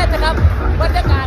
ล่นนะครับบรรยากาศ